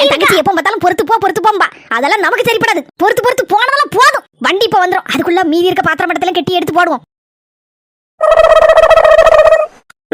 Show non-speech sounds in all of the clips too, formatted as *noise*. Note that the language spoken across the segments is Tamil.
என் தங்கச்சி எப்போ பார்த்தாலும் பொறுத்து போ பொறுத்து போம்பா. அதெல்லாம் நமக்கு சரிப்படாது. பொறுத்து பொறுத்து போனதெல்லாம் போதும். வண்டி இப்போ வந்துடும் அதுக்குள்ள மீதி இருக்க பாத்திரம் படத்துல கெட்டி எடுத்து போடுவோம்.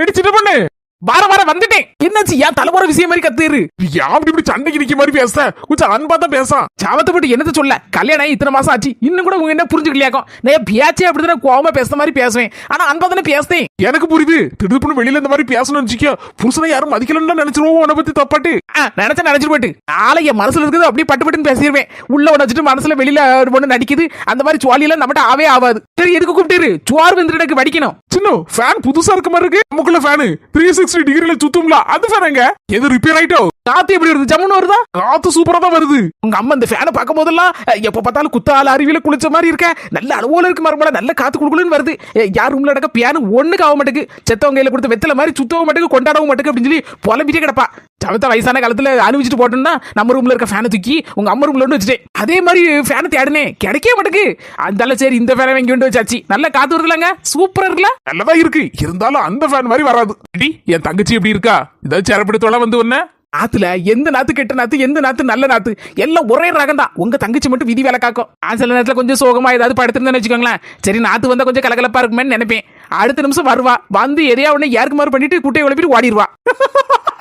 இடிச்சிட்டு பண்ணு. வார வார வந்துட்டேன். என்னாச்சு? ஏன் தலைமுறை விஷயம் மாதிரி கத்துரு ஏன் அப்படி இப்படி சண்டைக்கு நிக்க மாதிரி பேச கொஞ்சம் அன்பா தான் பேசான் சாவத்தை போட்டு என்னத்த சொல்ல? கல்யாணம் ஆகி இத்தனை மாசம் ஆச்சு. இன்னும் கூட உங்க என்ன புரிஞ்சுக்கலையாக்கும். நான் பேச்சே அப்படிதான் கோவமா பேசுற மாதிரி பேசுவேன். ஆனா அன்பா தானே பேசுறேன் எனக்கு புரியுது. திடுப்புன்னு வெளியில இந்த மாதிரி பேசணும்னு வச்சுக்கோ புருஷனை யாரும் மதிக்கலன்னு நினைச்சிருவோம். உன்னை பத்தி தப்பாட்டு. நினைச்சா நினைச்சிட்டு போயிட்டு நாளை என் மனசுல இருக்குது. அப்படியே பட்டு பட்டுன்னு பேசிடுவேன். உள்ள ஒன்று வச்சுட்டு மனசுல வெளியில ஒண்ணு நடிக்குது. அந்த மாதிரி சுவாலியெல்லாம் நம்மகிட்ட ஆவே ஆகாது சரி எதுக்கு கூப்பிட்டு சுவார் வந்து எனக்கு வடிக்கணும். சின்ன ஃபேன் புதுசா இருக்க மாதிரி இருக்கு. நமக்குள்ள ஃபேனு த்ரீ சிக்ஸ்டி டிகிரில சுத்தும்ல. அது ஃபேனுங்க எது ரிப்பேர் ஆயிட்டோ? காத்து எப்படி வருது? ஜம்முன்னு வருதா? காத்து சூப்பரா தான் வருது. உங்க அம்மா இந்த ஃபேனை பார்க்கும் போதெல்லாம் எப்ப பார்த்தாலும் குத்தால அருவியில குளிச்ச மாதிரி இருக்க. நல்ல அளவுல இருக்கு மரமல நல்ல காத்து குடுக்கலன்னு வருது. யார் ரூம்ல நடக்க பியானு ஒண்ணுக்கு ஆக மாட்டேங்குது. செத்தவங்க கையில கொடுத்த வெத்தல மாதிரி சுத்தவும் மாட்டேங்குது கொண்டாடவும் மாட்டேங்குது அப்படின்னு சொல்லி புலம்பிட்டே கிடப்பா. சமத்த வயசான காலத்துல அனுபவிச்சுட்டு போட்டோம்னா நம்ம ரூம்ல இருக்க ஃபேனை தூக்கி உங்க அம்மா ரூம்ல ஒன்று வச்சுட்டேன் அதே மாதிரி ஃபேனை தேடினே கிடைக்கவே மாட்டேக்கு அந்தால சரி இந்த ஃபேனை வாங்கி கொண்டு வச்சாச்சு. நல்ல காத்து வருதுலங்க? சூப்பரா இருக்குல்ல? நல்லதா இருக்கு. இருந்தாலும் அந்த ஃபேன் மாதிரி வராது. அடி, என் தங்கச்சி எப்படி இருக்கா? ஏதாவது சேரப்படுத்தோட வந்து ஒன்ன நாத்துல எந்த நாத்து கெட்ட நாத்து எந்த நாத்து நல்ல நாத்து? எல்லாம் ஒரே ரகம் தான். உங்க தங்கச்சி மட்டும் விதி வேலை காக்கும் ஆ, சில நேரத்துல கொஞ்சம் சோகமா ஏதாவது படுத்திருந்தேன்னு வச்சுக்கோங்களேன். சரி நாத்து வந்தா கொஞ்சம் கலகலப்பா இருக்குமேன்னு நினைப்பேன். அடுத்த நிமிஷம் வருவா. வந்து எதையா உடனே யாருக்கு மாதிரி பண்ணிட்டு குட்டையை உழப்பிட்டு ஓடிடுவா *laughs*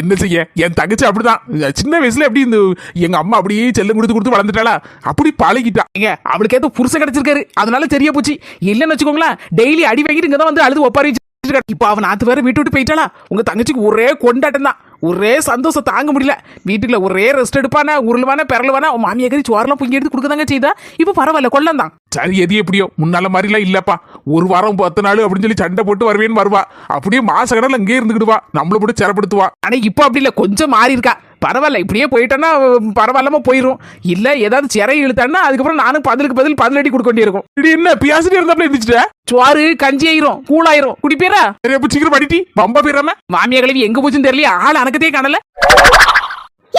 என்ன செய்ய? என் தங்கச்சி அப்படிதான். சின்ன வயசுல எப்படி இந்த எங்க அம்மா அப்படியே செல்லம் கொடுத்து கொடுத்து வளர்ந்துட்டாளா? அப்படி பழகிட்டா. ஏங்க அவளுக்கு ஏதோ புருஷன் கிடைச்சிருக்காரு. அதனால சரியா போச்சு. இல்லைன்னு வச்சுக்கோங்களேன் டெய்லி அடி வாங்கிட்டு இங்க தான் வந்து அழுது ஒப்பாரி வச்சிட்டு இப்ப அவன் நாத்து வேற வீட்டு விட்டு போயிட்டாளா? உங்க தங்கச்சிக்கு ஒரே கொண்டாட்டம் தான். ஒரே சந்தோஷம் தாங்க முடியல. வீட்டுல ஒரே ரெஸ்ட் எடுப்பானே உருளுவானே பிறலுவானே அவன் சோறெல்லாம் பொங்கி எடுத்து கொடுக்கதாங்க செய்தா. இப்ப பரவாயில்ல கொள்ளம் தான் சரி எது எப்படியோ? முன்னால மாதிரிலாம் இல்லப்பா. ஒரு வாரம் பத்து நாள் அப்படின்னு சொல்லி சண்டை போட்டு வருவேன்னு வருவா. அப்படியே மாச கடல அங்கேயே இருந்துக்கிடுவா நம்மள போட்டு சிறப்படுத்துவா. ஆனா இப்ப அப்படி இல்ல. கொஞ்சம் மாறி இருக்கா. பரவாயில்ல இப்படியே போயிட்டேன்னா பரவாயில்லாம போயிரும். இல்ல ஏதாவது சிறை இழுத்தான்னா அதுக்கப்புறம் நானும் பதிலுக்கு பதில் பதிலடி கொடுக்க வேண்டியிருக்கும். இது என்ன பியாசிட்டு இருந்தாப்ல இருந்துச்சுட்ட சுவாரு கஞ்சி ஆயிரும் கூழாயிரும். குடிப்பேரா? சரி அப்ப சீக்கிரம் படிட்டி பம்ப போயிடாம. மாமியா கழுவி எங்க போச்சுன்னு தெரியல ஆள் அணக்கத்தே காணல.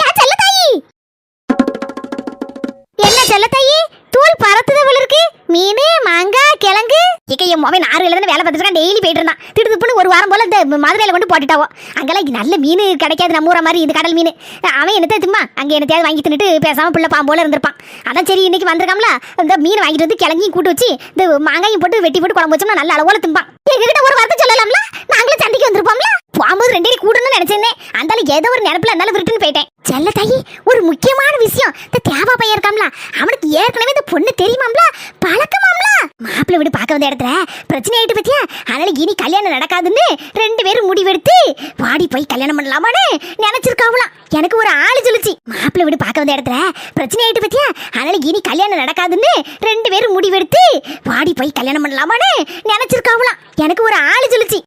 யா செல்ல தாயி என்ன செல்ல தாயி தூள் பறத்துது இருக்கு மீன் மாங்காய் கிழங்கு. இக்க என் மோவன் ஆறு இருந்து வேலை பார்த்துட்டு டெய்லி போயிட்டு இருந்தான். திடுதுப்புன்னு ஒரு வாரம் போல இந்த மதுரையில கொண்டு போட்டுட்டாவோ. அங்கெல்லாம் நல்ல மீன் கிடைக்காது. நம்ம ஊர மாதிரி இந்த கடல் மீன். அவன் என்னத்தை திம்மா? அங்கே என்னத்தையாவது வாங்கி தின்னுட்டு பேசாமல் பிள்ளை பாம்போல இருந்திருப்பான். அதான் சரி இன்னைக்கு வந்திருக்காம்ல இந்த மீன் வாங்கிட்டு வந்து கிழங்கையும் கூட்டு வச்சு இந்த மாங்காயும் போட்டு வெட்டி போட்டு குழம்பு வச்சோம்னா நல்ல அளவுல திம்பான். எங்ககிட்ட ஒரு வார்த்தை சொல்லலாம்ல? நாங்களும் சண்டைக்கு வந்திருப்போம்ல? போகும்போது ரெண்டே கூடணும்னு நினைச்சிருந்தேன். அந்தால ஏதோ ஒரு நினப்பில் இருந்தாலும் விருட்டுன்னு போயிட்டேன். செல்ல தாயி ஒரு முக்கியமான விஷயம். இந்த தேவா பையன் இருக்காம்ல அவனுக்கு ஏற்கனவே இந்த பொண்ணு தெரியுமாம்ல? பழக்கமாம்ல மாப்பிள்ள வீடு பார்க்க வந்த இடத்துல பிரச்சனை ஆயிட்டு பத்தியா? அதனால இனி கல்யாணம் நடக்காதுன்னு ரெண்டு பேரும் முடிவெடுத்து வாடி போய் கல்யாணம் பண்ணலாமான்னு நினைச்சிருக்காவலாம் எனக்கு ஒரு ஆள் சொல்லுச்சு. மாப்பிள்ள வீடு பார்க்க வந்த இடத்துல பிரச்சனை ஆயிட்டு பத்தியா? அதனால இனி கல்யாணம் நடக்காதுன்னு ரெண்டு பேரும் முடிவெடுத்து வாடி போய் கல்யாணம் பண்ணலாமான்னு நினைச்சிருக்காவலாம் எனக்கு ஒரு ஆளு சொல்லுச்சு.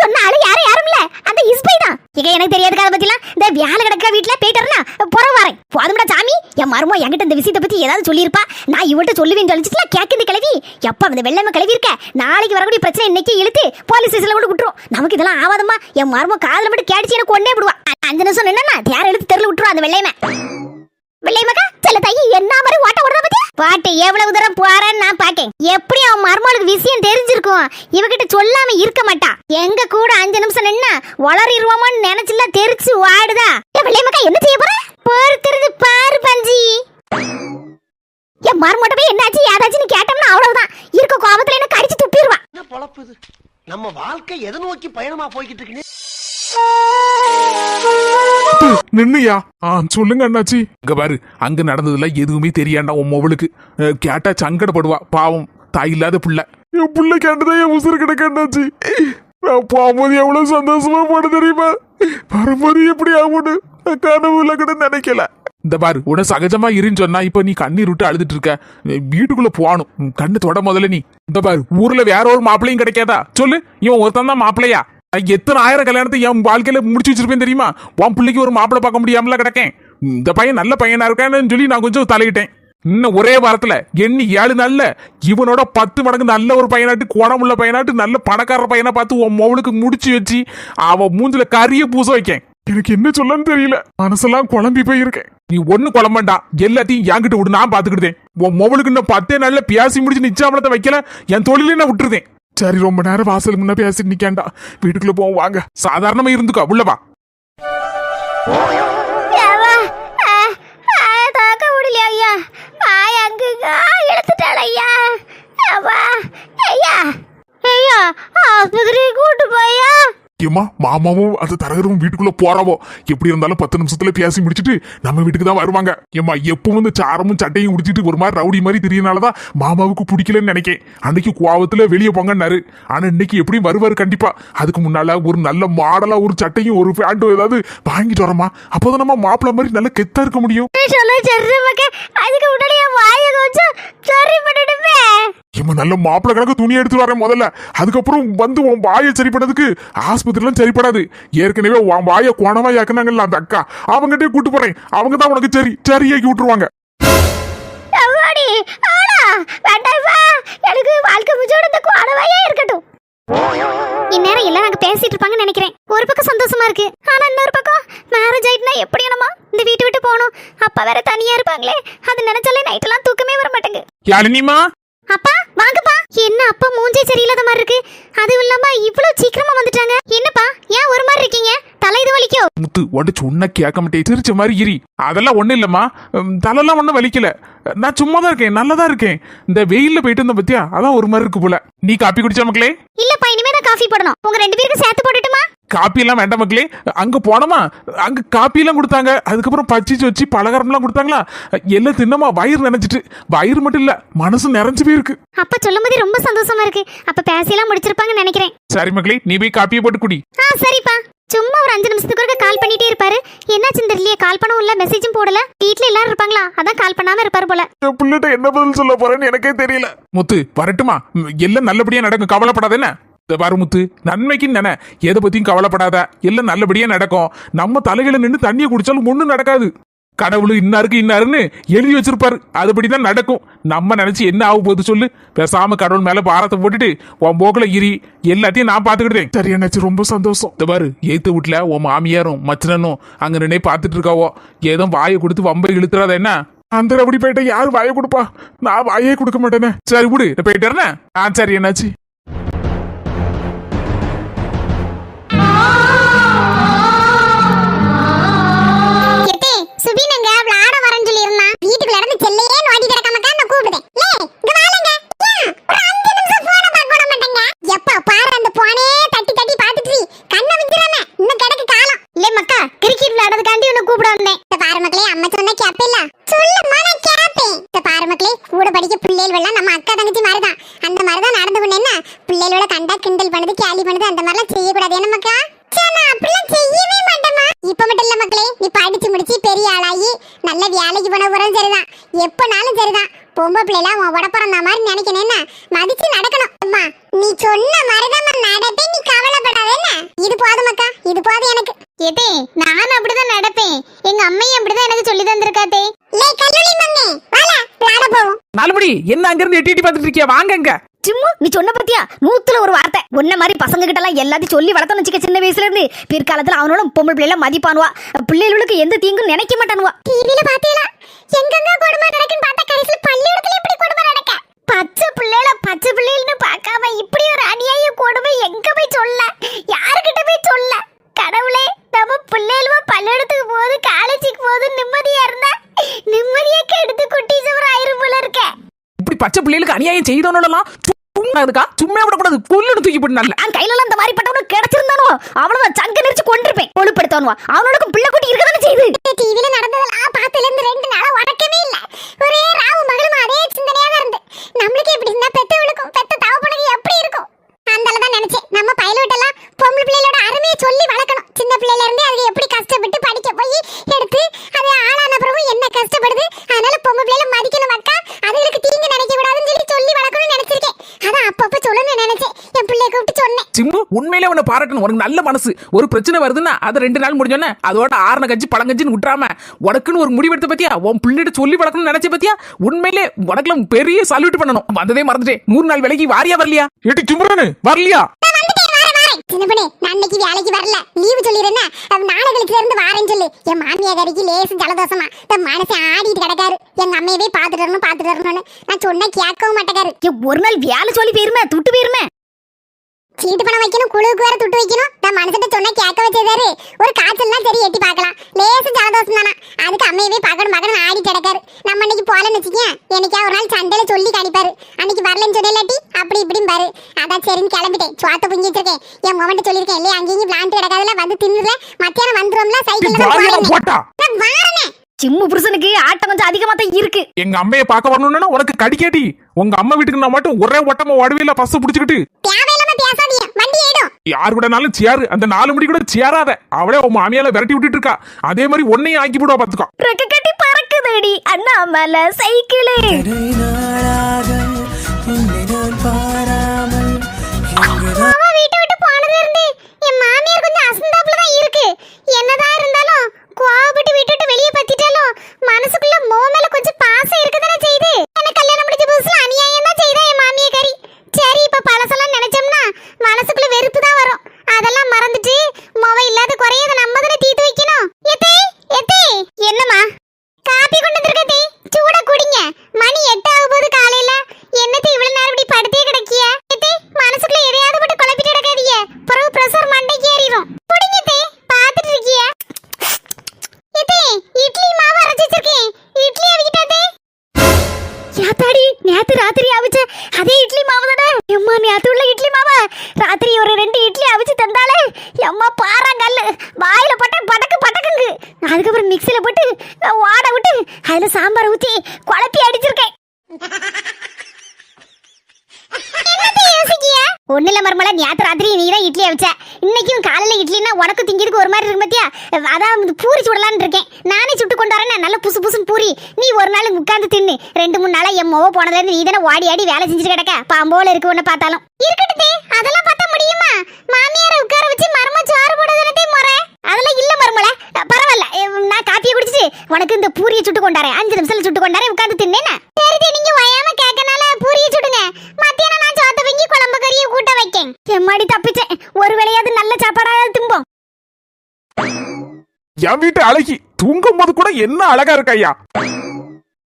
சொன்னாலும் தாயி யாரும் யாரும் இல்ல. அந்த இஸ்பை தான். இங்க எனக்கு தெரியாது கதை பத்திலாம் இந்த வியாழ கிடக்கிற வீட்டுல போயிட்டு புறம் வரேன். போதும்டா சாமி என் மருமோ என்கிட்ட இந்த விஷயத்தை பத்தி ஏதாவது சொல்லியிருப்பா. நான் இவட்ட சொல்லுவேன் சொல்லிச்சுல கேக்குது கிளவி எப்ப அந்த வெள்ளம கிளவி இருக்க நாளைக்கு வரக்கூடிய பிரச்சனை இன்னைக்கு இழுத்து போலீஸ் ஸ்டேஷன்ல கூட விட்டுரும். நமக்கு இதெல்லாம் ஆவாதம்மா. என் மருமோ காதல மட்டும் கேடிச்சு எனக்கு ஒன்னே விடுவா. அஞ்சு நிமிஷம் என்னன்னா யார் எடுத்து தெருல விட்டுரும் அந்த வெள்ளையம வெள்ளையமக்கா செல்ல தையி என்ன மாதிரி ஓட்ட ஓடுறா பத்தியா பாட்டு எவ்வளவு தூரம் போறேன்னு நான் பாக்கேன். எப்படி அவன் மருமகளுக்கு விஷயம் தெரிஞ்சிருக்கும்? இவகிட்ட சொல்லாம இருக்க மாட்டா. எங்க கூட அஞ்சு நிமிஷம் நின்னா வளரிடுவோமான்னு நினைச்சுல தெரிச்சு வாடுதா? பிள்ளைமக்கா என்ன செய்ய போற? பொறுத்திருந்து பாரு பஞ்சி. என் மருமட்ட போய் என்னாச்சு ஏதாச்சுன்னு கேட்டோம்னா அவ்வளவுதான். இருக்க கோபத்துல என்ன கடிச்சு துப்பிடுவான் நம்ம வாழ்க்கை எதை நோக்கி பயணமா போய்கிட்டு இருக்குன்னு நின்னுயா? ஆ சொல்லுங்க அண்ணாச்சி. இங்க பாரு அங்க நடந்ததுல எதுவுமே தெரியாண்டா உன் மொபைலுக்கு கேட்டா சங்கடப்படுவா பாவம் தாய் இல்லாத பிள்ளை. என் பிள்ளை கேட்டுதான் என் உசுறு கிடக்க அண்ணாச்சி. நான் போகும்போது எவ்வளவு சந்தோஷமா போட தெரியுமா? வரும்போது எப்படி ஆகும்னு கனவுல கூட நினைக்கல. இந்த பாரு உன சகஜமா இருன்னு சொன்னா இப்ப நீ கண்ணீர் விட்டு அழுதுட்டு இருக்க. வீட்டுக்குள்ள போகணும். உன் கண்ணு தொட முதல்ல நீ. இந்த பாரு ஊர்ல வேற ஒரு மாப்பிள்ளையும் கிடைக்காதா? சொல்லு இவன் ஒருத்தன் தான் மாப்பிள்ளையா? எத்தனை ஆயிரம் கல்யாணத்தை என் வாழ்க்கையில முடிச்சு வச்சிருப்பேன் தெரியுமா? உன் பிள்ளைக்கு ஒரு மாப்பிள்ளை பார்க்க முடியாமல கிடக்கேன். இந்த பையன் நல்ல பையனா இருக்கான்னு சொல்லி நான் கொஞ்சம் தலையிட்டேன். இன்னும் ஒரே வாரத்தில் எண்ணி ஏழு நாளில் இவனோட பத்து மடங்கு நல்ல ஒரு பையனாட்டு குணமுள்ள பையனாட்டு நல்ல பணக்கார பையனை பார்த்து உன் மவனுக்கு முடிச்சு வச்சு அவன் மூஞ்சில கறியை பூச வைக்கேன். எனக்கு என்ன சொல்லன்னு தெரியல. மனசெல்லாம் குழம்பி போயிருக்கேன். நீ ஒண்ணு குழம்பண்டா. எல்லாத்தையும் என்கிட்ட விடு. நான் பாத்துக்கிட்டேன். உன் மொபைலுக்கு இன்னும் பத்தே நாள்ல பேசி முடிச்சு நிச்சாமலத்தை வைக்கல. என் தொழிலே நான் விட்டுருதேன் சரி ரொம்ப நேரம் வாசல் முன்ன பேசிட்டு நிக்காண்டா. வீட்டுக்குள்ள போவோம் வாங்க. சாதாரணமா இருந்துக்கோ உள்ள ஐயா? ஆய் ஐயா? ஏவா, கூட்டு போயா ஏமா மாமாவும் அந்த தரகரும் வீட்டுக்குள்ள போறாவோ? எப்படி இருந்தாலும் பத்து நிமிஷத்துல பேசி முடிச்சிட்டு நம்ம வீட்டுக்கு தான் வருவாங்க. ஏமா எப்பவும் இந்த சாரமும் சட்டையும் குடிச்சிட்டு ஒரு மாதிரி ரவுடி மாதிரி தெரியனாலதான் மாமாவுக்கு பிடிக்கலன்னு நினைக்கேன். அன்னைக்கு கோவத்துல வெளியே போங்கன்னாரு. ஆனா இன்னைக்கு எப்படியும் வருவாரு கண்டிப்பா. அதுக்கு முன்னால ஒரு நல்ல மாடலா ஒரு சட்டையும் ஒரு பேண்ட்டும் ஏதாவது வாங்கிட்டு வரோமா அப்போதான் நம்ம மாப்பிள்ள மாதிரி நல்ல கெத்தா இருக்க முடியும் சொல்ல சரி மக்க அதுக்கு முன்னாடி என் வாயை கொஞ்சம் சரி பண்ணிடுமே நல்ல மாப்பிள்ள கணக்கு துணி எடுத்து வரேன் முதல்ல. அதுக்கப்புறம் வந்து உன் வாயை சரி பண்ணதுக்கு ஆஸ்பத்திரிலாம் சரிப்படாது. ஏற்கனவே உன் வாயை குணமா யாக்குனாங்கல்ல அந்த அக்கா. அவங்ககிட்டயே கூட்டு போறேன். அவங்க தான் உனக்கு சரி சரியாக்கி விட்டுருவாங்க. எனக்கு வாழ்க்கை முச்சோட இந்த குவாடவாயே இருக்கட்டும். இந்நேரம் எல்லாம் நாங்க பேசிட்டு இருப்பாங்கன்னு நினைக்கிறேன். ஒரு பக்கம் சந்தோஷமா இருக்கு. ஆனா இன்னொரு பக்கம் மேரேஜ் ஆயிட்டுனா எப்படி என்னமா? இந்த வீட்டு விட்டு போகணும். அப்பா வேற தனியா இருப்பாங்களே. அது நினைச்சாலே நைட் எல்லாம் தூக்கமே வர மாட்டேங்குது. யாழினிமா? அப்பா வாங்கப்பா. என்ன அப்பா மூஞ்சே சரியில்லாத மாதிரி இருக்கு. அதுவும் இல்லாம இவ்வளவு சீக்கிரமா வந்துட்டாங்க என்னப்பா ஏன் ஒரு மாதிரி இருக்கீங்க தலை இது வலிக்கோ முத்து உன்ட சொன்ன கேட்க மாட்டேன். சிரிச்ச மாதிரி இரி. அதெல்லாம் ஒண்ணும் இல்லம்மா. உம், தலையெல்லாம் ஒன்றும் வலிக்கல. நான் சும்மா தான் இருக்கேன் நல்லா தான் இருக்கேன். இந்த வெயில்ல போயிட்டு இருந்தேன் பத்தியா? அதான் ஒரு மாதிரி இருக்கு போல. நீ காப்பி குடிச்சா மக்களே? இல்லப்பா இனிமே தான் காஃபி போடணும். உங்க ரெண்டு பேருக்கு சேர்த்து போட்டுட்டுமா? காப்பி எல்லாம் வேண்டாம் மக்களே. அங்க போனோமா? அங்க காப்பி எல்லாம் கொடுத்தாங்க. அதுக்கப்புறம் பச்சிச்சு வச்சு பலகாரம்லாம் கொடுத்தாங்களா? எல்லாம் தின்னமா வயிறு நினைச்சிட்டு. வயிறு மட்டும் இல்ல மனசு நிறைஞ்சு போயிருக்கு. அப்பா சொல்லும்போது ரொம்ப சந்தோஷமா இருக்கு. அப்ப பேசியெல்லாம் முடிச்சிருப்பாங்கன்னு நினைக்கிறேன். சரி மக்களே நீ போய் காப்பியை போட்டு குடி. ஆ சரிப்பா. சும்மா ஒரு அஞ்சு நிமிஷத்துக்கு ஒருக்க கால் பண்ணிட்டே இருப்பாரு. என்னாச்சுன்னு தெரியலையே கால் பண்ணவும் இல்ல மெசேஜும் போடல. வீட்ல எல்லாரும் இருப்பாங்களா? அதான் கால் பண்ணாம இருப்பாரு போல. என் பிள்ளைகிட்ட என்ன பதில் சொல்ல போறேன்னு எனக்கே தெரியல. முத்து வரட்டுமா? ம், எல்லாம் நல்லபடியா நடக்கும். கவலைப்படாத என்ன? இந்த பாரு முத்து நன்மைக்குன்னு நினை. எதை பத்தியும் கவலைப்படாத. எல்லாம் நல்லபடியா நடக்கும். நம்ம தலையில நின்று தண்ணியை குடிச்சாலும் ஒண்ணும் நடக்காது. கடவுள் இன்னாருக்கு இன்னாருன்னு எழுதி வச்சிருப்பாரு. அதுபடிதான் நடக்கும். நம்ம நினைச்சு என்ன ஆக போகுது சொல்லு. பேசாம கடவுள் மேல பாரத்தை போட்டுட்டு உன் போக்குல இரி. எல்லாத்தையும் நான் பாத்துக்கிட்டேன் சரி என்னாச்சு? ரொம்ப சந்தோஷம். இந்த பாரு ஏத்து வீட்டுல உன் மாமியாரும் மச்சனனும் அங்க நின்னே பாத்துட்டு இருக்காவோ. ஏதோ வாயை கொடுத்து வம்பை இழுத்துறாத என்ன? அந்த ரபடி போயிட்ட யார் வாயை கொடுப்பா? நான் வாயே கொடுக்க மாட்டேனே. சரி விடு. நான் போயிட்டு வரேனே? ஆ சரி என்னாச்சு? போறதும் சரிதான். எப்பனாலும் சரிதான். பொம்பளை பிள்ளைலாம் உன் உடப்பிறந்த மாதிரி நினைக்கணும். என்ன? மதிச்சு நடக்கணும். அம்மா நீ சொன்ன மாதிரிதான் நான் நடப்பேன் நீ கவலைப்படாத என்ன? இது போதும் மக்கா இது போதும் எனக்கு. ஏதே நான் அப்படிதான் நடப்பேன். எங்க அம்மையும் அப்படிதான் எனக்கு சொல்லி தந்திருக்காத்தே லே கல்லூரி மண்ணே வால விளையாட போவோம். நாலுபடி என்ன அங்க இருந்து எட்டி எட்டி பாத்துட்டு இருக்கியா? வாங்க சும்மா நீ சொன்ன பத்தியா? நூத்துல ஒரு வார்த்தை. உன்ன மாதிரி பசங்க கிட்ட எல்லாம் எல்லாத்தையும் சொல்லி வளர்த்தணும் வச்சுக்க சின்ன வயசுல இருந்து. பிற்காலத்துல அவனோட பொம்பளை பிள்ளைல மதிப்பானுவா. பிள்ளைகளுக்கு எந்த தீங்கும் நினைக்க மாட்டானுவா. டிவில பாத்தீங்களா எங்கெங்க கொடுமை நடக்குன்னு பார்த்தா கடைசில பள்ளிக்கூடத்துல இப்படி கொடுமை நடக்க. பச்சை பிள்ளைல பச்சை பிள்ளைகள்னு பார்க்காம இப்படி ஒரு அநியாய கொடுமை எங்க போய் சொல்ல? யாருக்கிட்ட போய் சொல்ல? கடவுளே நம்ம பிள்ளைகளும் பள்ளிக்கூடத்துக்கு போகுது காலேஜுக்கு போகுது நிம்மதியா இருந்தா நிம்மதியா கெடுத்து குட்டி சுவர் ஆயிரும் போல இருக்கேன் இப்படி பச்சை பிள்ளைகளுக்கு அநியாயம் சும்மா இருக்கா சும்மா விடக்கூடாது. புல்லுன்னு தூக்கி போட்டு நல்ல. நான் கையில அந்த மாதிரி பட்டவனுக்கு கிடைச்சிருந்தானோ அவ்வளவு சங்க நெரிச்சு கொண்டிருப்பேன் ஒழுப்படுத்தவனுவா அவனோட பிள்ளை குட்டி இருக்கதானே செய்யுது டிவில நடந்ததெல்லாம் பார்த்ததுல இருந்து ரெண்டு நாளா உடக்கவே இல்ல ஒரே ராவு மகளும் அதே சிந்தனையா தான் இருந்து நம்மளுக்கு எப்படி இருந்தா பெத்தவளுக்கும் பெத்த தவப்பனுக்கு எப்படி இருக்கும் அந்தால தான் நினைச்சேன் நம்ம பைலட் எல்லாம் பொம்பளை பிள்ளைகளோட அருமையை சொல்லி வளர்க்கணும் சின்ன பிள்ளையில இருந்து அது எப்படி கஷ்டப்பட்டு படிக்க போய் எடுத்து அது ஆளான பிறகு என்ன கஷ்டப்படுது அதனால பொம்பளை பிள்ளைல மதிக்கணும் அக்கா அதுகளுக்கு தீங்கு நினைக்க கூடாதுன்னு சொல்லி சொல்லி வளர்க்கணும்னு நினைச்சிருக்கேன் அதான் அப்பப்ப சொல்லணும்னு நினைச்சேன் என் பிள்ளைய கூப்பிட்டு சொன்னேன் சிம்பு உண்மையிலே உன்னை பாராட்டணும். உனக்கு நல்ல மனசு. ஒரு பிரச்சனை வருதுன்னா அதை ரெண்டு நாள் முடிஞ்சோன்னே அதோட ஆறுன கஞ்சி பழங்கஞ்சின்னு விட்டுறாம உனக்குன்னு ஒரு முடிவெடுத்த பத்தியா? உன் பிள்ளைகிட்ட சொல்லி வளர்க்கணும்னு நினைச்ச பத்தியா? உண்மையிலே உனக்குலாம் பெரிய சல்யூட் பண்ணணும். வந்ததே மறந்துட்டேன். நூறு நாள் வேலைக்கு வாரியா வரலையா? ஏட்டி சும்ரானு வரலையா? சின்ன பொண்ணு நான் இன்னைக்கு வேலைக்கு வரல. லீவு சொல்லிடுறேன் நாளைகளுக்கு இருந்து வாரேன்னு சொல்லு. என் மாமியாரிக்கு லேசு ஜலதோஷமா. இந்த மனசை ஆடிட்டு கிடக்காரு. எங்க அம்மையவே பாத்துட்டு வரணும் பாத்துட்டு வரணும்னு. நான் சொன்னா கேட்கவும் மாட்டேக்காரு. ஒரு நாள் வேலை சொல்லி போயிருமே துட்டு போயிருமே. சீட்டு பணம் வைக்கணும் குழுவுக்கு வேற துட்டு வைக்கணும். நான் மனசிட்ட சொன்னா கேட்க வச்சதே பாரு ஒரு காய்ச்சல்லாம் சரி எட்டி பார்க்கலாம். லேசு ஜலதோஷம் தானா அதுக்கு அம்மையவே பார்க்கணும் பார்க்கணும் ஆடி கிடக்காரு. நம்ம இன்னைக்கு போலன்னு வச்சுக்கேன் என்னைக்கா ஒரு நாள் சண்டையில சொல்லி கணிப்பாரு அன்னைக்கு வரலன்னு சொல்லலாட்டி அப்படி இப்படின்னு பாரு அதான் சரின்னு கிளம்பிட்டேன். சோத்த புங்கி வச்சிருக்கேன். என் மொமெண்ட் சொல்லியிருக்கேன் இல்லையா அங்கேயும் பிளான்ட் கிடக்காதுல வந்து தின்னுல மத்தியானம் வந்துரும்ல நான் வாரனே சிம்மு புருஷனுக்கு ஆட்டம் கொஞ்சம் அதிகமா தான் இருக்கு. எங்க அம்மையை பார்க்க வரணும்னா உனக்கு கடிக்கேட்டி. உங்க அம்மா வீட்டுக்கு நான் மட்டும் ஒரே ஓட்டமா ஓடுவில பஸ் புடிச்சுக்கிட்டு. யார் கூடனாலும் சேரு. அந்த நாலு மணி கூட சேராத. அவளே உன் மாமியால விரட்டி விட்டுட்டு இருக்கா அதே மாதிரி உன்னையும் ஆக்கி விடுவா பாத்துக்கோ. ரெக்க கட்டி பறக்குதடி. அண்ணாமலை சைக்கிளு. அதான் பூரி சுடலான்னு இருக்கேன். நானே சுட்டு கொண்டு வரேன். நல்ல புசு புசுன்னு பூரி. நீ ஒரு நாள் உட்கார்ந்து தின்னு. ரெண்டு மூணு நாளா என் மொவ போனதுலேருந்து நீ தானே ஓடி ஆடி வேலை செஞ்சுட்டு கிடக்க. பாம்போல இருக்கு ஒன்று பார்த்தாலும். இருக்கட்டும் அதெல்லாம் பார்த்தா முடியுமா? மாமியாரை உட்கார வச்சு மரமா சோறு போடுறதுனே முறை. அதெல்லாம் இல்ல மருமல. பரவாயில்ல. நான் காப்பியை குடிச்சிட்டு உனக்கு இந்த பூரியை சுட்டு கொண்டாரேன் அஞ்சு நிமிஷத்துல சுட்டு கொண்டாரேன் உட்காந்து தின்னேனா சரி நீங்க வயாம கேட்கனால பூரியை சுடுங்க. மத்தியானம் நான் சோத்த வங்கி குழம்பு கறியை கூட்ட வைக்கேன். எம்மாடி தப்பிச்சேன். ஒரு வேளையாவது நல்ல சாப்பாடாவது திம்போம். என் வீட்டு அழகி தூங்கும் போது கூட என்ன அழகா இருக்கா ஐயா?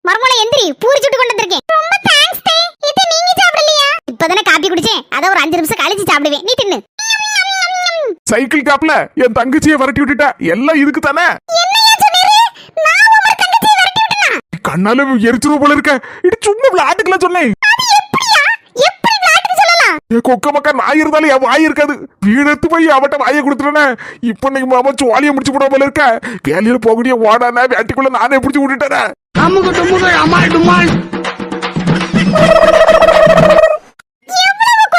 மர்மல எந்திரி பூரி சுட்டு கொண்டு வந்திருக்கேன். ரொம்ப தேங்க்ஸ் தே. இது நீங்க சாப்பிடலையா? இப்பதானே காப்பி குடிச்சேன். அத ஒரு அஞ்சு நிமிஷம் கழிச்சு சாப்பிடுவேன். நீ தின்னு. சைக்கிள் காப்ல என் தங்கச்சியை விரட்டி விட்டுட்ட எல்லாம் இதுக்கு தானே? கண்ணால எரிச்சிருவ போல இருக்க. இது சும்மா விளையாட்டுக்கெல்லாம் சொன்னேன். கொக்க மக்கா நாய் இருந்தாலும் என் வாய் இருக்காது. வீணத்து போய் அவட்ட வாயை கொடுத்துட்டேனே. இப்ப இன்னைக்கு மாமா சோழியை முடிச்சு போட போல இருக்க. வேலையில போகடிய ஓடானே வேட்டிக்குள்ள நானே பிடிச்சி விட்டுட்டேனே. அமுகு டுமுகு அமால் டுமால்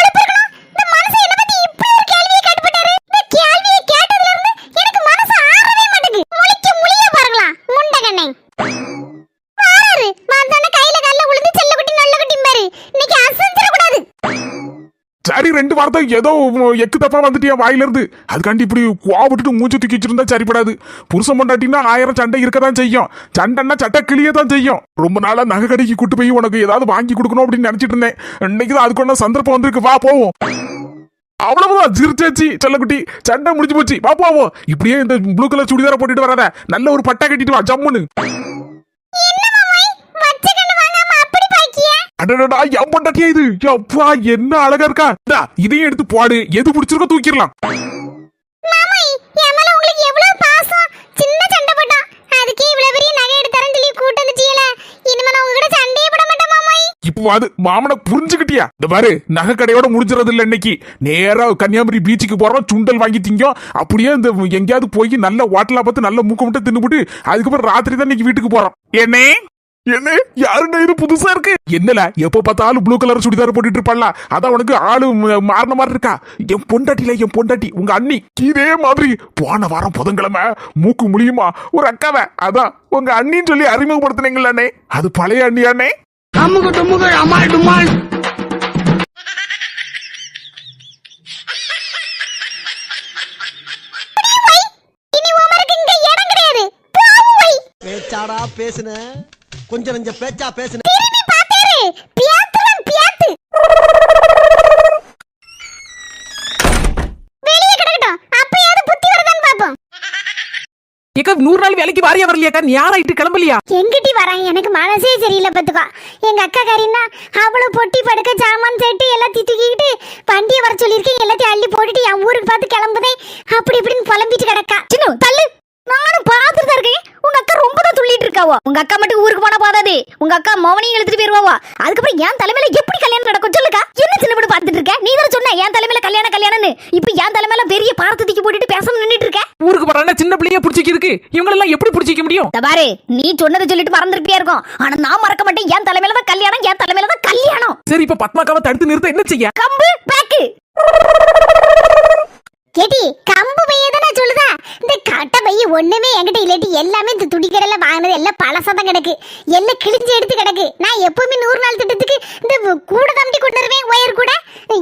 இருக்கணும் இந்த மனுஷன் என்ன பத்தி இப்படி ஒரு கேள்வியை கேட்டுப்பட்டாரு இந்த கேள்வியை கேட்டதுல இருந்து எனக்கு மனசு ஆறவே மாட்டேங்குது முழிக்க முழிய பாருங்களா முண்டகண்ணை வாராரு வந்தானே கையில கல்ல விழுந்து செல்ல குட்டி நல்ல குட்டி பாரு இன்னைக்கு அசஞ்சிட கூடாது சரி ரெண்டு வார்த்தை ஏதோ எக்கு தப்பா வந்துட்டியா வாயிலிருந்து. அதுக்காண்டி இப்படி கோவப்பட்டுட்டு மூச்சு தூக்கி வச்சிருந்தா சரிப்படாது. புருஷன் பொண்டாட்டினா ஆயிரம் சண்டை இருக்கதான் செய்யும். சண்டைன்னா சட்டை கிளியே தான் செய்யும். ரொம்ப நாளா நகை கடைக்கு கூட்டு போய் உனக்கு ஏதாவது வாங்கி கொடுக்கணும் அப்படின்னு நினைச்சிட்டு இருந்தேன். இன்னைக்கு தான் அதுக்கு சந்தர்ப்பம் வந்திருக்கு. வா போவோம். அவ்வளவுதான் சிரிச்சாச்சு செல்லக்குட்டி. சண்டை முடிஞ்சு போச்சு. வா போவோம். இப்படியே இந்த ப்ளூ கலர் சுடிதார போட்டுட்டு வராத. நல்ல ஒரு பட்டா கட்டிட்டு வா ஜம்முன்னு. அடடா என் பொண்டாட்டியா இது. அப்பா என்ன அழகா இருக்கா. இதையும் எடுத்து போடு. எது பிடிச்சிருக்கோ தூக்கிடலாம். அது மாமனை புரிஞ்சுக்கிட்டியா? இந்த பாரு நகை கடையோட முடிஞ்சிடறது இல்ல இன்னைக்கு. நேரா கன்னியாகுமரி பீச்சுக்கு போறோம் சுண்டல் வாங்கி திங்கோம் அப்படியே இந்த எங்கேயாவது போய் நல்ல ஹோட்டலா பார்த்து நல்ல மூக்க மட்டும் தின்னுபிட்டு அதுக்கப்புறம் ராத்திரி தான் இன்னைக்கு வீட்டுக்கு போறோம். என்னே? என்ன? யாருங்க இது புதுசா இருக்கு? என்னல? எப்ப பார்த்தாலும் ப்ளூ கலர் சுடிதார் போட்டுட்டு இருப்பாள்ல அதான் உனக்கு ஆளு மாறின மாதிரி இருக்கா? என் பொண்டாட்டில என் பொண்டாட்டி உங்க அண்ணி இதே மாதிரி. போன வாரம் புதன்கிழமை மூக்கு முடியுமா ஒரு அக்காவை. அதான் உங்க அண்ணின்னு சொல்லி அறிமுகப்படுத்தினீங்களே அண்ணே அது பழைய அண்ணியாண்ணே. கிடையாது போவும். வை பேச்சாடா பேசுன. கொஞ்சம் நெஞ்ச பேச்சா பேசுன திரும்பி பாத்தாரு. பியாத்துறன் பியாத்து. வெளியே கிடக்கட்டும். அப்பயாவது புத்தி வருதான்னு பாப்போம் ஏக்கா நூறு நாள் வேலைக்கு வாரியா வரலையாக்கா? ஞாயிறாயிட்டு கிளம்பலையா? எங்கிட்டி வராங்க? எனக்கு மனசே சரியில்லை பத்துக்கோ எங்க அக்கா காரின்னா அவ்வளவு பொட்டி படுக்க சாமான் செட்டு எல்லாத்தையும் தூக்கிக்கிட்டு வண்டியை வர சொல்லியிருக்கேன். எல்லாத்தையும் அள்ளி போட்டுட்டு என் ஊருக்கு பார்த்து கிளம்புதே அப்படி இப்படின்னு புலம்பிட்டு கிடக்கா. சின்ன தள்ளு. நானும் பார்த்துட்டு தான் இருக்கேன். உங்க அக்கா ரொம்ப தான் துள்ளிட்டு இருக்காவோ? உங்க அக்கா மட்டும் ஊருக்கு போனா போதாது. உங்க அக்கா மௌனையும் எடுத்துட்டு போயிருவாவோ? அதுக்கப்புறம் என் தலைமையில எப்படி கல்யாணம் நடக்கும் சொல்லுக்கா? என்ன சின்ன படம் பார்த்துட்டு இருக்க? நீ தானே சொன்ன என் தலைமையில கல்யாணம் கல்யாணம்னு. இப்போ என் தலைமையில பெரிய பாரத்தை தூக்கி போட்டுட்டு பேசணும் நின்னுட்டு இருக்க? ஊருக்கு போறான்னா சின்ன பிள்ளைய பிடிச்சிக்க இருக்கு. இவங்களெல்லாம் எப்படி பிடிச்சிக்க முடியும்? இந்த பாரு நீ சொன்னதை சொல்லிட்டு மறந்துருப்பியா இருக்கும். ஆனா நான் மறக்க மாட்டேன். என் தலைமையில தான் கல்யாணம் என் தலைமையில தான் கல்யாணம். சரி இப்ப பத்மாக்காவை தடுத்து நிறுத்த என்ன செய்ய? கம்பு பேக்கு. கேட்டி கம்பு பைய தானே சொல்லுதா? இந்த கட்டை பைய ஒண்ணுமே என்கிட்ட இல்லாட்டி எல்லாமே இந்த துணிக்கடையில வாங்கினது. எல்லாம் பழசாதான் கிடக்கு. எல்லாம் கிழிஞ்சு எடுத்து கிடக்கு. நான் எப்பவுமே நூறு நாள் திட்டத்துக்கு இந்த கூட தம்பி கொண்டு வருவேன் ஒயர் கூட.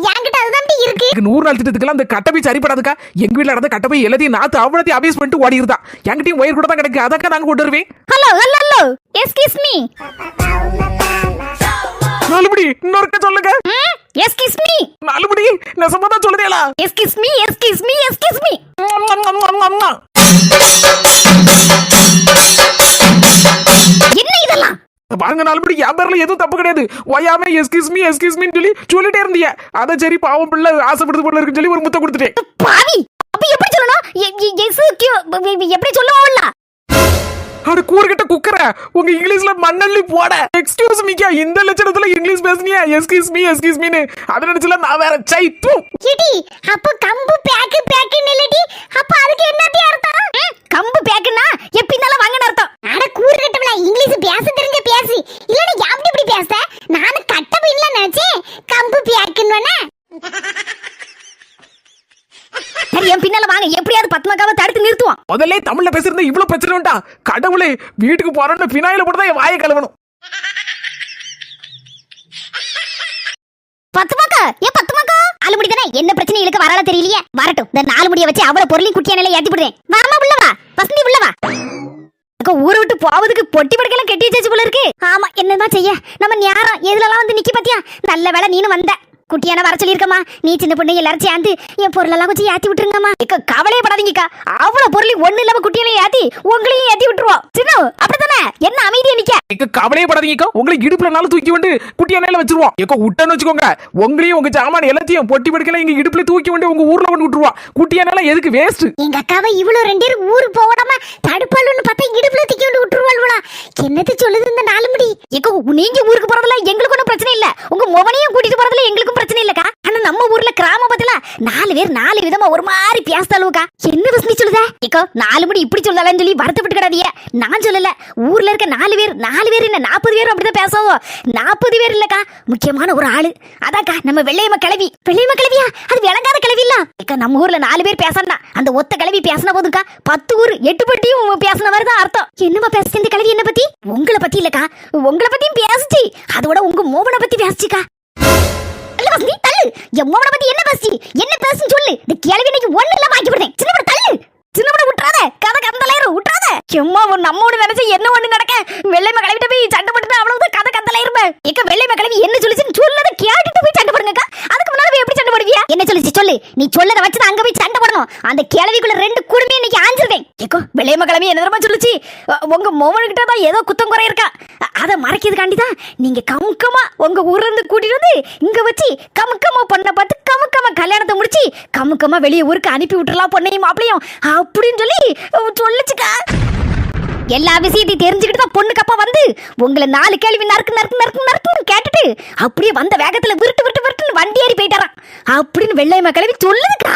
என்கிட்ட அதுதான் இருக்கு. எனக்கு நூறு நாள் திட்டத்துக்குலாம் அந்த கட்டப்பை சரிப்படாதுக்கா. எங்க வீட்ல நடந்த கட்டப்பை எல்லாத்தையும் நாத்து அவ்வளோத்தையும் அபேஸ் பண்ணிட்டு ஓடி இருந்தா என்கிட்டயும் ஒயர் கூட தான் கிடக்கு. அதாக்கா நாங்க கொண்டு வருவேன். Hello hello hello excuse me நாலுபடி இன்னொருக்க சொல்லுங்க. எஸ்கிஸ் மீ நாலுபடி நெசமா தான் சொல்லுதேலா. Excuse me excuse me excuse me என்ன இதெல்லாம்? பாருங்க நாலுபடி என் பேர்ல எதுவும் தப்பு கிடையாது. ஒயாம எஸ்கிஸ் மீ எஸ்கிஸ் மீன்னு சொல்லி சொல்லிட்டே இருந்தீங்க அதான் சரி பாவம் பிள்ளை ஆசைப்படுது போல இருக்குன்னு சொல்லி ஒரு முத்த கொடுத்துட்டேன். பாவி அப்ப எப்படி சொல்லணும்? எஸ் எப்படி சொல்லுவோம்ல அட கூறுகிட்ட குக்கற உங்க இங்கிலீஷ்ல மண்ணள்ளி போட. எக்ஸ்கியூஸ் மீக்கா இந்த லட்சணத்துல இங்கிலீஷ் பேசுனியா. எஸ்கியூஸ் மீ எஸ்கியூஸ் மீன்னு அத நினைச்சல நான் வேற சை தூ. கிடி அப்ப கம்பு பேக்கு பேக்குன்னு நில்லடி அப்ப அதுக்கு என்னத்தி அர்த்தம்? கம்பு பேக்குன்னா எப்பினால வாங்கன்னு அர்த்தம். அட கூறுகிட்டவள இங்கிலீஷ் பேச தெரிஞ்ச பேசி. இல்லடி யாப்டி இப்படி பேச? நானும் கட்ட பையன்ல நினைச்சேன். கம்பு பேக்குன்னு சரி என் பின்னால வாங்க. எப்படியாவது பத்மகாவை தடுத்து நிறுத்துவோம் முதல்ல தமிழ்ல பேசுறதா இவ்வளவு பிரச்சனை வேண்டாம் கடவுளே வீட்டுக்கு போறோம்னு பினாயில போட்டு தான் வாயை கழுவணும். பத்துமாக்கா ஏன் பத்துமாக்கா நாலு முடி தானே என்ன பிரச்சனை இழுக்க வரால தெரியலையே. வரட்டும் இந்த நாலு முடிய வச்சு அவ்வளவு பொருளையும் குட்டியா நிலை ஏத்தி விடுறேன் வாமா உள்ள வா. வசந்தி உள்ள வா. அக்கா, ஊரை விட்டு போவதுக்கு பொட்டி படுக்கலாம் கட்டி வச்சு போல இருக்கு. ஆமா என்னதான் செய்ய? நம்ம நேரம் எதுலலாம் வந்து நிக்கி பாத்தியா? நல்ல வேலை நீனும் வந்த. குட்டியான வர சொல்லியிருக்கம்மா. நீ சின்ன பொண்ணு எல்லாரும் சேர்ந்து என் பொருளெல்லாம் கொஞ்சம் ஏத்தி விட்டுருங்கம்மா. இக்க கவலையே படாதீங்கக்கா அவ்வளவு பொருளையும் ஒண்ணு இல்லாம குட்டியெல்லாம் ஏத்தி உங்களையும் ஏத்தி விட்டுருவோம். சின்ன அப்படித்தானே? என்ன அமைதியா நிக்க? எங்க கவலையே படாதீங்க உங்களை இடுப்புலனாலும் தூக்கி வந்து குட்டியா நேல வச்சிருவோம். எங்க விட்டன்னு வச்சுக்கோங்க. உங்களையும் உங்க சாமான எல்லாத்தையும் பொட்டி படுக்கல எங்க இடுப்புல தூக்கி வந்து உங்க ஊர்ல கொண்டு விட்டுருவோம் குட்டியா நேல எதுக்கு வேஸ்ட் எங்க அக்காவை இவ்வளவு ரெண்டு பேரும் ஊருக்கு போகாம தடுப்பாளுன்னு பார்த்தா இடுப்புல தூக்கி கொண்டு விட்டுருவாள்வளா. என்னது சொல்லுது இந்த நாலு முடி? ஏக்கோ நீங்க ஊருக்கு போறதுல எங்களுக்கு ஒன்றும் பிரச்சனை இல்ல. உங்க மொவனையும் கூட்டிட்டு போறதுல ஒன்றும் பிரச்சனை இல்லக்கா. ஆனா நம்ம ஊர்ல கிராம பத்தில நாலு பேர் நாலு விதமா ஒரு மாதிரி பேசுதாளுக்கா என்ன வசதி சொல்லுத? ஏக்கோ நாலு மணி இப்படி சொல்லலாம்னு சொல்லி வருத்தப்பட்டு கிடாதீங்க நான் சொல்லல. ஊர்ல இருக்க நாலு பேர் நாலு பேர் என்ன நாற்பது பேர் அப்படிதான் பேசுவோம் நாற்பது பேர் இல்லக்கா. முக்கியமான ஒரு ஆளு. அதாக்கா நம்ம வெள்ளையம்ம கிளவி வெள்ளையம்ம கிளவியா அது விளங்காத கிளவி இல்ல. ஏக்கா நம்ம ஊர்ல நாலு பேர் பேசணும் அந்த ஒத்த கிளவி பேசின போதுக்கா பத்து ஊர் எட்டு பட்டியும் பேசின மாதிரி தான் அர்த்தம். என்னமா பேசுச்சு இந்த கிளவி என்ன பத்தி? உங்களை பத்தி இல்லக்கா. உங்களை பத்தியும் பேசுச்சு. அதோட உங்க மோவனை பத்தி பேசுச்சுக்கா. தள்ளு வசந்தி, தள்ளு. என் மோமனை பத்தி என்ன பேசி என்ன பேசுன்னு சொல்லு. இந்த கேள்வி இன்னைக்கு ஒண்ணு இல்லாம ஆக்கி விடுறேன் சின்ன தள்ளு. சின்ன படம் விட்டுறாத கதை கந்தலாயிரும் விட்டுறாத சும்மா ஒரு நம்ம ஒண்ணு நினைச்சு என்ன ஒண்ணு நடக்க? வெள்ளைம விட்டு போய் சண்டை போட்டுட்டு அவ்வளவுதான் கதை கந்தலாயிருப்பேன் இக்க வெள்ளை கிளவி என்ன சொல்லுச்சுன்னு சொல்லதை கேட்டுட்டு போய் சண்டை போடுங்கக்கா. அதுக்கு முன்னாடி போய் எப்படி சண்டை போடுவியா? என்ன சொல்லுச்சு சொல்லு. நீ சொல்லதை வச்சு அங்க போய் சண்டை போடணும். அந்த கிளவிக்குள்ள ரெண்டு குடுமையை இன்னைக்கு ஆஞ்சிருவேன். ஏக்கோ வெள்ளையம்ம கிளவி என்ன தெரியுமா சொல்லுச்சு? உங்க மோவனுக்கிட்ட தான் ஏதோ குத்தம் குறை இருக்கா அதை மறைக்கிறதுக்காண்டி தான் நீங்க கமுக்கமா உங்க ஊர்ல இருந்து கூட்டிட்டு வந்து இங்க வச்சு கமுக்கமா பண்ண முடிச்சு கமுக்கமா வெளியே ஊருக்கு அனுப்பி விட்டுறலாம் பொண்ணையும் மாப்பிளையும் அப்படின்னு சொல்லி அ, சொல்லுச்சுக்கா. எல்லா விஷயத்தையும் தெரிஞ்சுக்கிட்டு தான் பொண்ணுக்கு அப்பா வந்து உங்களை நாலு கேள்வி நறுக்கு நறுக்கு நறுக்கு நறுக்குன்னு கேட்டுட்டு அப்படியே வந்த வேகத்துல விருட்டு விருட்டு விருட்டுன்னு வண்டி ஏறி போயிட்டாரான் அப்படின்னு வெள்ளையம்மா கிளவி சொல்லுதுக்கா.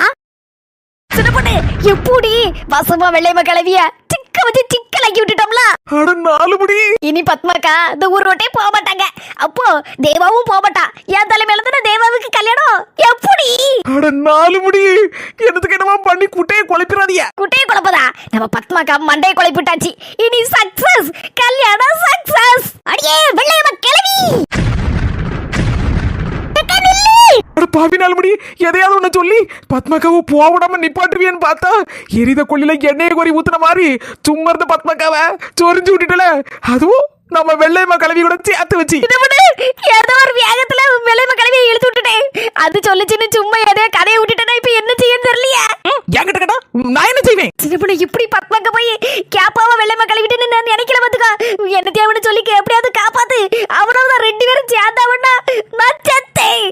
சின்ன பொண்ணு எப்படி வசமா வெள்ளையம்மா கிளவியா? டிக்க வச்சு டிக்கலாக்கி விட்டுட்டோம்ல. அட நாலு முடி. இனி பத்மாக்கா இந்த ஊர் ரோட்டே போக மாட்டாங்க. அப்போ தேவாவும் போக மாட்டா. என் தலைமையில தானே தேவாவுக்கு கல்யாணம்? எப்படி? அட நாலு முடி. என்னத்துக்கு என்னமா பண்ணி குட்டையை குழப்பிடாதீங்க குட்டையை குழப்பதா? நம்ம பத்மாக்கா மண்டையை குழப்பிட்டாச்சு. இனி சக்சஸ் கல்யாணம் சக்சஸ் அடியே! பாவி முடி எதையாவது ஒண்ணு சொல்லி பத்மகாவை போவிடாம நிப்பாட்டுவியன்னு பார்த்தா எரித கொள்ளில எண்ணெயை கொறி ஊத்துன மாதிரி சும்மா இருந்த பத்மகாவை சொரிஞ்சு விட்டுட்டல. அதுவும் நம்ம வெள்ளையம்மா கலவி கூட சேர்த்து வச்சு. ஏதோ ஒரு வேகத்துல வெள்ளைம கிளவியை இழுத்து விட்டுட்டேன் அது சொல்லுச்சுன்னு சும்மா ஏதோ கதையை விட்டுட்டேன்னா இப்ப என்ன செய்யன்னு தெரியலையா. என்கிட்ட கேட்டா நான் என்ன செய்வேன்? சின்ன இப்படி பத்மங்க போய் கேப்பாவ வெள்ளைம கழுவிட்டுன்னு நான் நினைக்கல பாத்துக்கா. என்ன தேவனு சொல்லி எப்படியாவது காப்பாத்து. அவனோட ரெண்டு பேரும் சேர்ந்தாவன்னா நான் செத்தேன்.